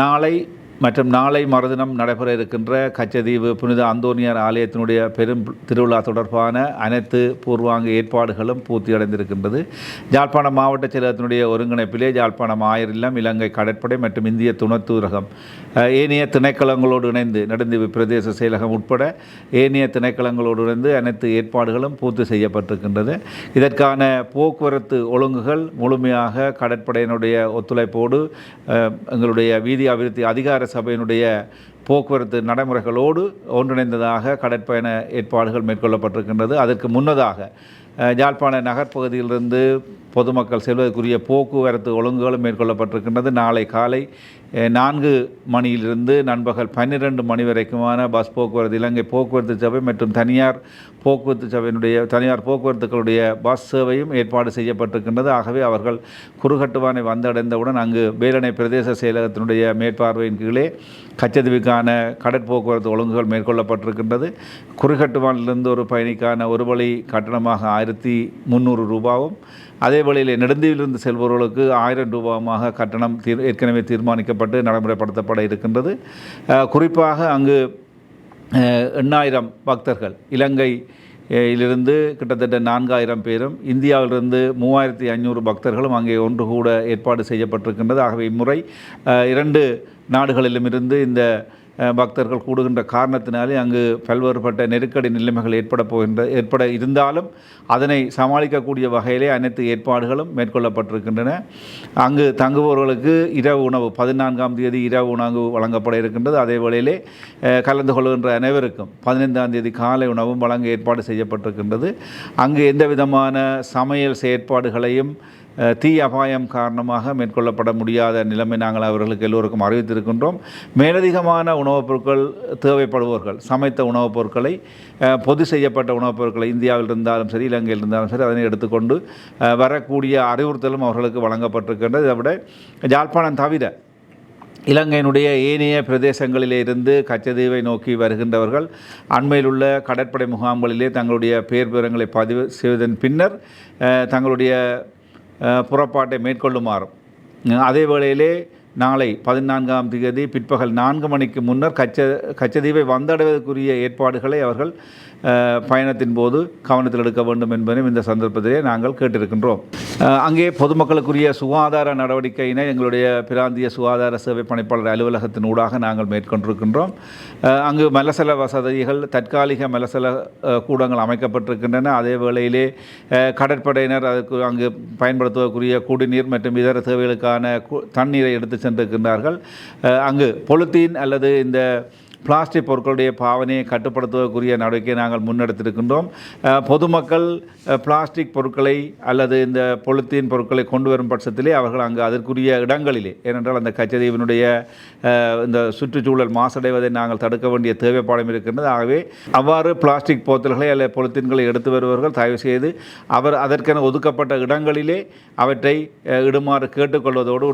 நாளை மற்றும் நாளை மறுதினம் நடைபெற இருக்கின்ற கச்சதீவு புனித அந்தோனியார் ஆலயத்தினுடைய பெரும் திருவிழா தொடர்பான அனைத்து பூர்வாங்க ஏற்பாடுகளும் பூர்த்தியடைந்திருக்கின்றது. யாழ்ப்பாணம் மாவட்ட செயலகத்தினுடைய ஒருங்கிணைப்பிலே யாழ்ப்பாணம் ஆயர் இல்லம் இலங்கை கடற்படை மற்றும் இந்திய துணத்தூரகம் ஏனைய திணைக்களங்களோடு இணைந்து நெடுந்தீவு பிரதேச செயலகம் உட்பட ஏனைய திணைக்களங்களோடு இணைந்து அனைத்து ஏற்பாடுகளும் பூர்த்தி செய்யப்பட்டிருக்கின்றது. இதற்கான போக்குவரத்து ஒழுங்குகள் முழுமையாக கடற்படையினுடைய ஒத்துழைப்போடு எங்களுடைய வீதி அபிவிருத்தி அதிகார சபையினுடைய போக்குவரத்து நடைமுறைகளோடு ஒன்றிணைந்ததாக கடற்பயண ஏற்பாடுகள் மேற்கொள்ளப்பட்டிருக்கின்றது. அதற்கு முன்னதாக அஹ், யாழ்ப்பாண நகர்ப்பகுதியிலிருந்து பொதுமக்கள் செல்வதற்குரிய போக்குவரத்து ஒழுங்குகளும் மேற்கொள்ளப்பட்டிருக்கின்றது. நாளை காலை நான்கு மணியிலிருந்து நண்பகல் பன்னிரெண்டு மணி வரைக்குமான பஸ் போக்குவரத்து இலங்கை போக்குவரத்து சபை மற்றும் தனியார் போக்குவரத்து சபையினுடைய தனியார் போக்குவரத்துக்களுடைய பஸ் சேவையும் ஏற்பாடு செய்யப்பட்டிருக்கின்றது. ஆகவே அவர்கள் குறுகட்டுவானை வந்தடைந்தவுடன் அங்கு வேலணை பிரதேச செயலகத்தினுடைய மேற்பார்வையின் கீழே கச்சதீவுக்கான கடற்போக்குவரத்து ஒழுங்குகள் மேற்கொள்ளப்பட்டிருக்கின்றது. குறுகட்டுவானிலிருந்து ஒரு பயணிக்கான ஒரு வழி கட்டணமாக ஆயிரத்தி முந்நூறு ரூபாவும் அதே வழியில் நெடுந்தீவிலிருந்து செல்பவர்களுக்கு ஆயிரம் ரூபாயுமாக கட்டணம் தீர் ஏற்கனவே தீர்மானிக்கப்பட்டு நடைமுறைப்படுத்தப்பட இருக்கின்றது. குறிப்பாக அங்கு எண்ணாயிரம் பக்தர்கள். இலங்கை இலிருந்து கிட்டத்தட்ட நான்காயிரம் பேரும் இந்தியாவிலிருந்து மூவாயிரத்தி ஐநூறு பக்தர்களும் அங்கே ஒன்று கூட ஏற்பாடு செய்யப்பட்டிருக்கின்றது. ஆகவே இம்முறை இரண்டு நாடுகளிலுமிருந்து இந்த பக்தர்கள் கூடுகின்ற காரணத்தினாலே அங்கு பல்வேறுபட்ட நெருக்கடி நிலைமைகள் ஏற்பட போகின்ற ஏற்பட இருந்தாலும் அதனை சமாளிக்கக்கூடிய வகையிலே அனைத்து ஏற்பாடுகளும் மேற்கொள்ளப்பட்டிருக்கின்றன. அங்கு தங்குபவர்களுக்கு இரவு உணவு பதினான்காம் தேதி இரவு உணவு வழங்கப்பட இருக்கின்றது. அதே வேளையிலே கலந்து கொள்கின்ற அனைவருக்கும் பதினைந்தாம் தேதி காலை உணவும் வழங்க ஏற்பாடு செய்யப்பட்டிருக்கின்றது. அங்கு எந்த விதமான சமையல் செயற்பாடுகளையும் தீ அபாயம் காரணமாக மேற்கொள்ளப்பட முடியாத நிலைமை நாங்கள் அவர்களுக்கு எல்லோருக்கும் அறிவித்திருக்கின்றோம். மேலதிகமான உணவுப் பொருட்கள் தேவைப்படுபவர்கள் சமைத்த உணவுப் பொருட்களை பொது செய்யப்பட்ட உணவுப் பொருட்களை இந்தியாவில் இருந்தாலும் சரி இலங்கையில் இருந்தாலும் சரி அதனை எடுத்துக்கொண்டு வரக்கூடிய அறிவுறுத்தலும் அவர்களுக்கு வழங்கப்பட்டிருக்கின்றது. இதை விட யாழ்ப்பாணம் தவிர இலங்கையினுடைய ஏனைய பிரதேசங்களிலே இருந்து கச்சதீவை நோக்கி வருகின்றவர்கள் அண்மையில் உள்ள கடற்படை முகாம்களிலே தங்களுடைய பேர் விவரங்களை பதிவு செய்வதன் பின்னர் தங்களுடைய புறப்பாட்டை மேற்கொள்ளுமாறும். அதே வேளையிலே நாளை பதினான்காம் தேதி பிற்பகல் நான்கு மணிக்கு முன்னர் கச்ச கச்சதீவை வந்தடைவதற்குரிய ஏற்பாடுகளை அவர்கள் பயணத்தின் போது கவனத்தில் எடுக்க வேண்டும் என்பதையும் இந்த சந்தர்ப்பத்திலே நாங்கள் கேட்டிருக்கின்றோம். அங்கே பொதுமக்களுக்குரிய சுகாதார நடவடிக்கையினை எங்களுடைய பிராந்திய சுகாதார சேவை பணிப்பாளர் அலுவலகத்தின் ஊடாக நாங்கள் மேற்கொண்டிருக்கின்றோம். அங்கு மலசல வசதிகள் தற்காலிக மலசல கூடங்கள் அமைக்கப்பட்டிருக்கின்றன. அதே வேளையிலே கடற்படையினர் அதற்கு அங்கு பயன்படுத்துவதற்குரிய குடிநீர் மற்றும் இதர தேவைகளுக்கான கு- தண்ணீரை எடுத்து சென்றிருக்கின்றார்கள். அங்கு பொலித்தீன் அல்லது இந்த பிளாஸ்டிக் பொருட்களுடைய பாவனையை கட்டுப்படுத்துவதற்குரிய நடவடிக்கையை நாங்கள் முன்னெடுத்திருக்கின்றோம். பொதுமக்கள் பிளாஸ்டிக் பொருட்களை அல்லது இந்த பொலித்தீன் பொருட்களை கொண்டு வரும் பட்சத்திலே அவர்கள் அங்கு அதற்குரிய இடங்களிலே ஏனென்றால் அந்த கச்சதீவினுடைய இந்த சுற்றுச்சூழல் மாசடைவதை நாங்கள் தடுக்க வேண்டிய தேவைப்பாடம் இருக்கின்றது. ஆகவே அவ்வாறு பிளாஸ்டிக் போத்தல்களை அல்லது பொலித்தீன்களை எடுத்து வருபவர்கள் தயவு செய்து அவர் அதற்கென ஒதுக்கப்பட்ட இடங்களிலே அவற்றை இடுமாறு கேட்டுக்கொள்வதோடு